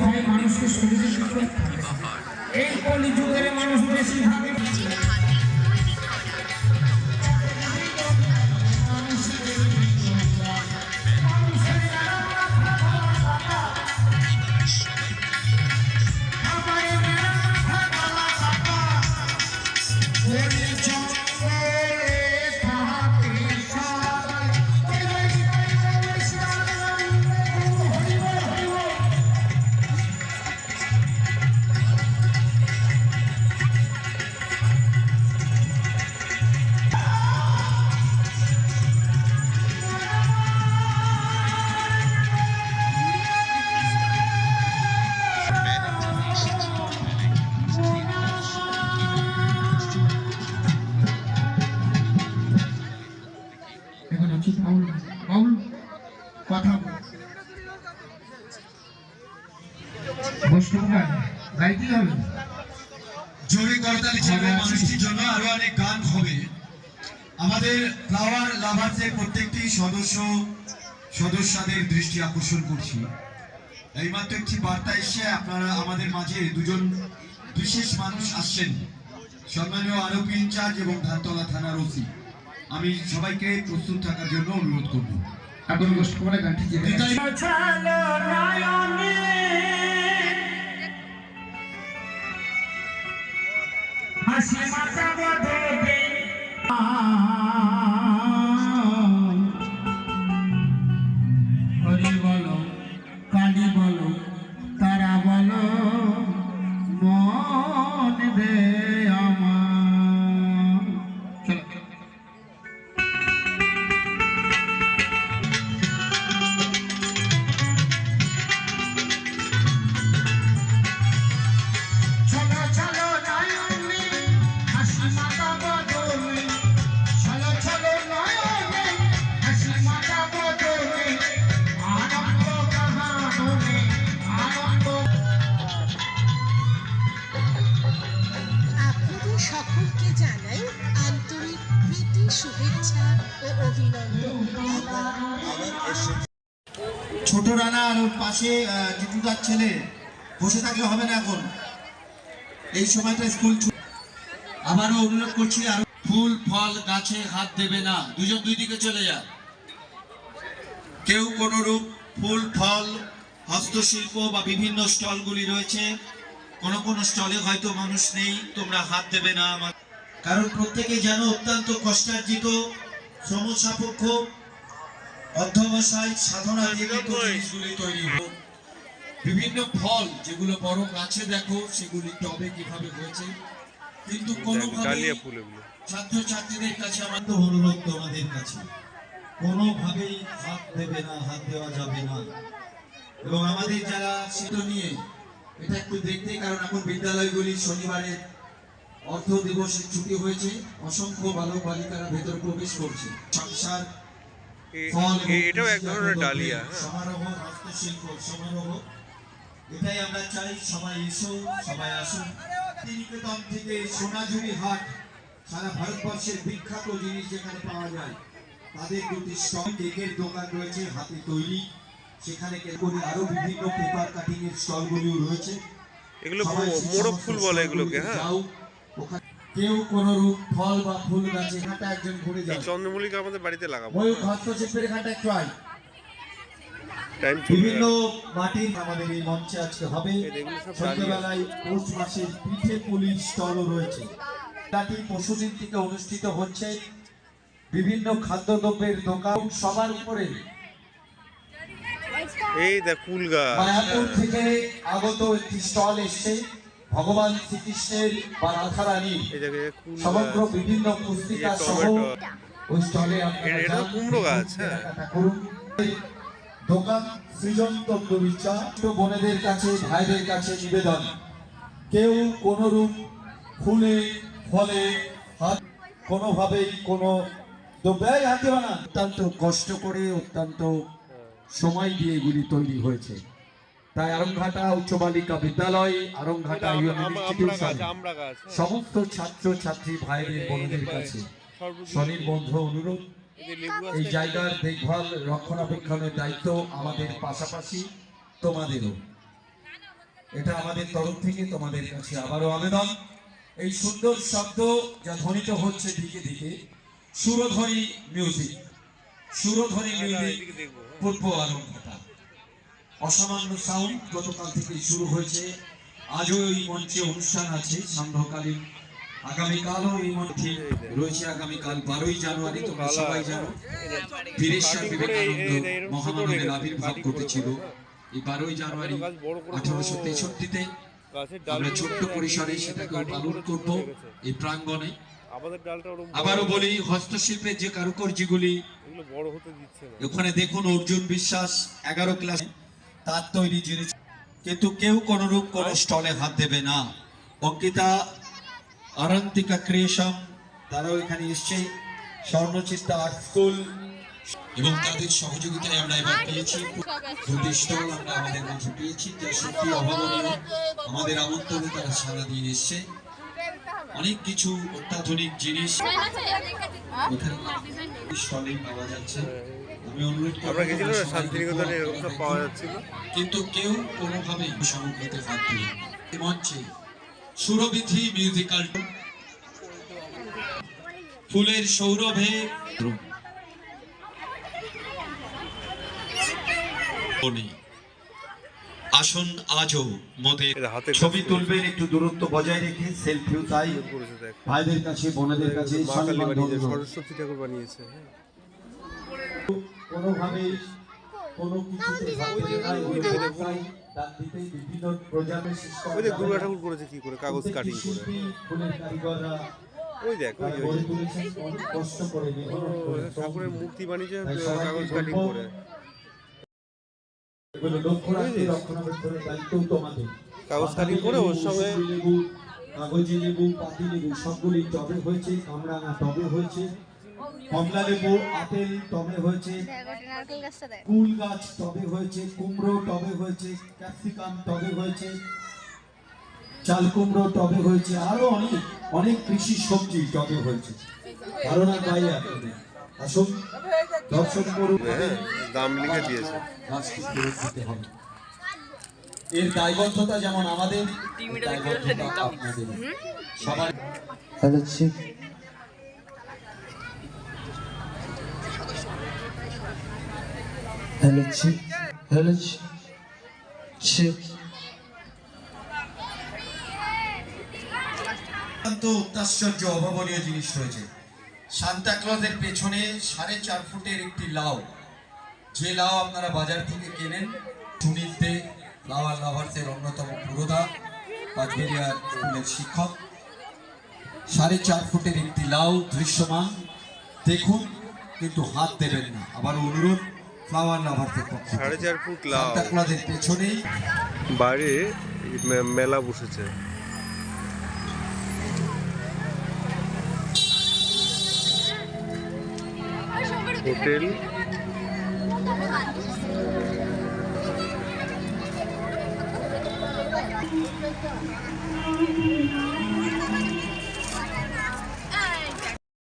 হয় মানুষকে শরীরে এই কলিযুগের মানুষ বেশিরভাগ করতালি মানুষটির জন্য আরও অনেক গান হবে। আমাদের ফ্লাওয়ার লাভার্সের প্রত্যেকটি সদস্য সদস্যদের দৃষ্টি আকর্ষণ করছি। এইমাত্র একটি বার্তা এসে আপনারা আমাদের মাঝে দুজন বিশেষ মানুষ আসছেন। সম্মানীয় আরোপি ইনচার্জ এবং ধানতলা থানার ওসি। আমি সবাইকে প্রস্তুত থাকার জন্য অনুরোধ করব। এখন বৈষ্ণব গানটি Canada. ছোট রানা আর ওর পাশে টিটুদার ছেলে। বসে থাকলে হবে না এখন। এই সময়টা স্কুল। আবারও অনুরোধ করছি, আর ফুল, ফল, গাছে হাত দেবে না। দুজন দুই দিকে চলে যা। কেউ কোন রূপ, ফুল, ফল, হস্তশিল্প বা বিভিন্ন স্টলগুলি রয়েছে। কোন কোন স্টলে হয়তো মানুষ নেই, তোমরা হাত দেবে না আমার। কারণ প্রত্যেকে যেন অত্যন্ত কষ্টার্জিত শ্রম সাপেক্ষ অধ্যবসায় সাধনা দিয়ে কিন্তু জিনিসগুলি তৈরি হোক বিভিন্ন ফল যেগুলো বড় গাছে দেখো সেগুলি টবে কীভাবে হয়েছে। কিন্তু কোনোভাবে ছাত্রছাত্রীদের কাছে আমার তো অনুরোধ তোমাদের কাছে। কোনোভাবেই হাত দেবে না হাত দেওয়া যাবে না। এবং আমাদের যারা সেটা নিয়ে এটা একটু দেখতে কারণ এখন বিদ্যালয়গুলি শনিবারে অর্থ দিবসের ছুটি হয়েছে। অসংখ্য বালক বালিকারা ভেতর প্রবেশ করছে। সংসার এটাও এক ধরনের ডালিয়া। সমারোহ হস্তশিল্প সমারোহ। এটাই আমরা চাই সবাই এসো সবাই আসুন। নিকেতন থেকে সোনাঝুরি হাট সারা ভারতবর্ষের বিখ্যাত জিনিস যেখানে পাওয়া যায় তাদের দুটি স্টল কেকের দোকান রয়েছে হাতে তৈরি। সেখানে করে আরও বিভিন্ন পেপার কাটিং এর স্টলগুলিও রয়েছে। এগুলো সবাই মো- সেই মোরগ সমস্ত ফুল বলে এগুলোকে হ্যাঁ। কেউ কোন রূপ ফল বা ফুল গাছে এখানটা একজন ঘুরে যাও চন্দ্রমল্লিকা আমাদের বাড়িতে লাগাবো। ময়ূর হস্তশিল্পের এখানটা একটু আয় বিভিন্ন মাটির আমাদের এই মঞ্চে আজকে হবে। সন্ধ্যেবেলায় পৌষ মাসের পিঠে পুলির স্টলও রয়েছে। মেলাটি পশুদিন থেকে অনুষ্ঠিত হচ্ছে বিভিন্ন খাদ্যদ্রব্যের দোকান। সবার উপরে এই দেখ কুল গাছ। মায়াপুর থেকে আগত একটি স্টল এসছে। ভগবান শ্রীকৃষ্ণের বা রাধারানীর সমগ্র বিভিন্ন পুস্তিকা সহ ওই স্টলে আপনারা কুমড়ো গাছ, হ্যাঁ। করুন। দোকান সৃজন তন্দুরি চা বোনেদের কাছে ভাইদের কাছে নিবেদন। কেউ কোনো রূপ ফুলে ফলে হাত কোনোভাবেই কোনো দ্রব্যায় হাত না। অত্যন্ত কষ্ট করে অত্যন্ত সময় দিয়ে এগুলি তৈরি হয়েছে। তাই আরংঘাটা উচ্চ বালিকা বিদ্যালয় আরংঘাটা ইনস্টিটিউশন হ্যাঁ। সমস্ত ছাত্র ছাত্রী ভাইদের বোনদের কাছে। স্বনির্বন্ধ অনুরোধ এই জায়গার দেখভাল রক্ষণাবেক্ষণের দায়িত্ব আমাদের পাশাপাশি তোমাদেরও। এটা আমাদের তরফ থেকে তোমাদের কাছে আবারও আবেদন। এই সুন্দর শব্দ যা ধ্বনিত হচ্ছে দিকে দিকে সুরধ্বনি মিউজিক সুরধ্বনি মিউজিক দেখব। পূর্ব আরম্ভতা অসামান্য সাউন্ড গতকাল থেকে শুরু হয়েছে। আজও এই মঞ্চে অনুষ্ঠান আছে সান্ধ্যকালীন। আগামীকালও এই মঞ্চে রয়েছে। আগামীকাল বারোই জানুয়ারি তোমরা সবাই জানো বীরেশ্বর বিবেকানন্দ মহামানবের আবির্ভাব ঘটেছিল। এই বারোই জানুয়ারি আঠারোশো তেষট্টিতে আমরা ছোট্ট পরিসরে সেটাকে পালন করব এই প্রাঙ্গণে। আবারও বলি হস্তশিল্পের যে কারুকার্যগুলি ওখানে দেখুন অর্জুন বিশ্বাস এগারো ক্লাস তার তৈরি জিনিস। কিন্তু কেউ কোনরূপ কোন স্টলে হাত দেবে না। অঙ্কিতা আরন্তিকা ক্রিয়েশন তারাও এখানে এসছে। স্বর্ণচিত্তা আর্ট স্কুল এবং তাদের সহযোগিতায় আমরা এবার পেয়েছি। দুটি স্টল আমরা আমাদের মাঝে পেয়েছি। যা সত্যি অভাবনীয়। আমাদের আমন্ত্রণে তারা সারা দিয়ে এসছে। অনেক কিছু অত্যাধুনিক জিনিস। স্টলে পাওয়া যাচ্ছে। আমি অনুরোধ আমরা গেছিলাম না শান্তিনিকেতনে এরকম সব পাওয়া যাচ্ছিল। কিন্তু কেউ কোনোভাবেই হাত দিল মঞ্চে সুরবিধি মিউজিক্যাল ফুলের সৌরভে আসুন আজও মোদের ছবি তুলবেন একটু দূরত্ব বজায় রেখে সেলফিও তাই। ভাইদের কাছে বোনেদের কাছে। সরস্বতী ঠাকুর বানিয়েছে হ্যাঁ। কোনোভাবেই কোনো ওই যে, দুর্গা ঠাকুর করেছে কি করে? কাগজ কাটিং করে। ওই দেখ ওই। ঠাকুরের মূর্তি বানিয়েছে কাগজ কাটিং করে। কাগজ কাটিং করে ওর সঙ্গে কাগজি লেবু পাতি লেবু সবগুলি টবে হয়েছে কামরাঙা টবে হয়েছে। কমলা লেবু আপেল টবে হয়েছে। কুল গাছ টবে হয়েছে কুমড়ো টবে হয়েছে ক্যাপসিকাম টবে হয়েছে চাল কুমড়ো টবে হয়েছে আরও অনেক অনেক কৃষি সবজি টবে হয়েছে। ধারণার বাইরে আপনাদের। আসুন দর্শন করুন। দাম লিখে দিয়েছে। গাছকে ফেরত দিতে হবে। এর দায়বদ্ধতা যেমন আমাদের দায়বদ্ধতা আপনাদের। সবার হ্যালো চিফ হ্যালো চিফ অত্যন্ত অত্যাশ্চর্য অভাবনীয় জিনিস রয়েছে। সান্তা ক্লজের পেছনে সাড়ে চার ফুটের একটি লাউ। যে লাউ আপনারা বাজার থেকে কেনেন সুনীল দে ফ্লাওয়ার লাভার্সের অন্যতম পুরোধা পাঁচবেরিয়ার স্কুলের শিক্ষক। সাড়ে চার ফুটের একটি লাউ দৃশ্যমান। দেখুন, কিন্তু হাত দেবেন না। আবার অনুরোধ পক্ষ সাড়ে চার ফুট লাউ। সান্তা ক্লজের পেছনেই বাইরে মেলা বসেছে। হোটেল। Thank